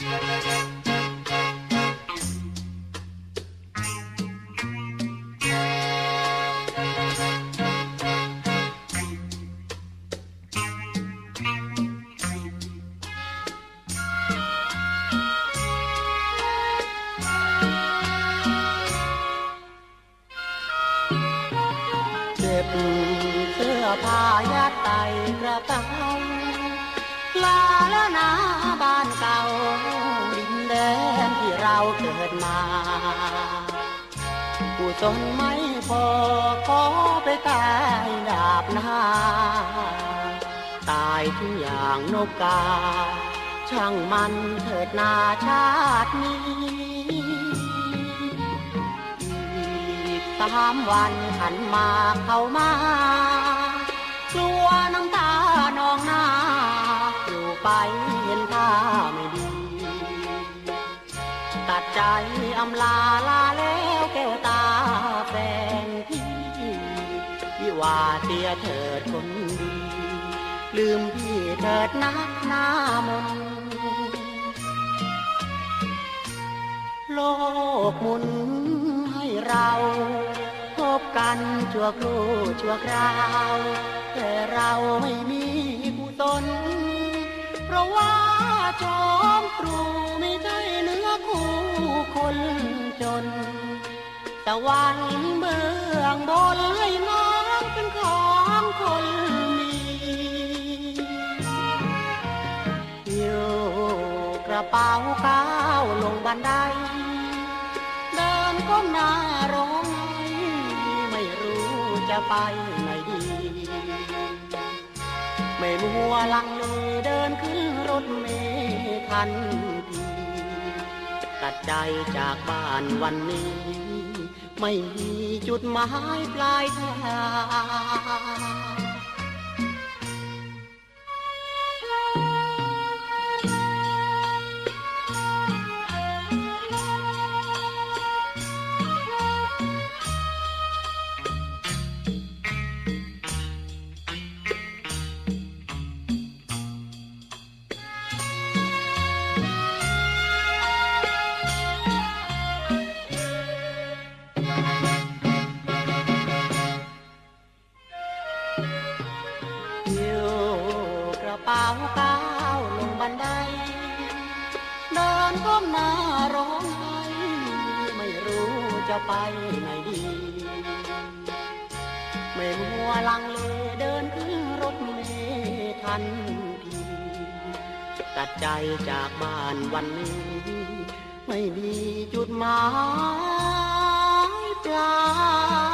เก็บเสื้อผ้ายัดใส่กระเป๋าลาแล้วนะบ้านเก่า ผู้จนไม่พอขอไปตายดาบหน้า ตายทุกอย่างนกกา ช่างมันเถิดนาชาตินี้อีกสามวันขันมาเข้ามา ตัดใจอำลาลาแล้วแก้วตาแฟนพี่พี่ว่าเสียเถิดคนดี ลืมพี่เถิดนักหน้ามนโลกหมุนให้เราพบกันชั่วครู่ชั่วคราว แต่เราไม่มี แต่วันเบื้องบนให้น้องเป็นของคนมีอยู่กระเป๋าก้าวลงบันได เดินก้มหน้าร้องไห้ไม่รู้จะไปไหนดี ไม่มัวลังเลเดินขึ้นรถเมล์ทันทีตัดใจจากบ้านวันนี้ ไม่มีจุดหมายปลายทาง เป๋าก้าวลงบันไดเดินก้มหน้าร้องไห้ไม่รู้จะไปไหนดี ไม่มัวลังเลเดินขึ้นรถเมล์ทันทีตัดใจจากบ้านวันนี้ ไม่มีจุดหมายปลาย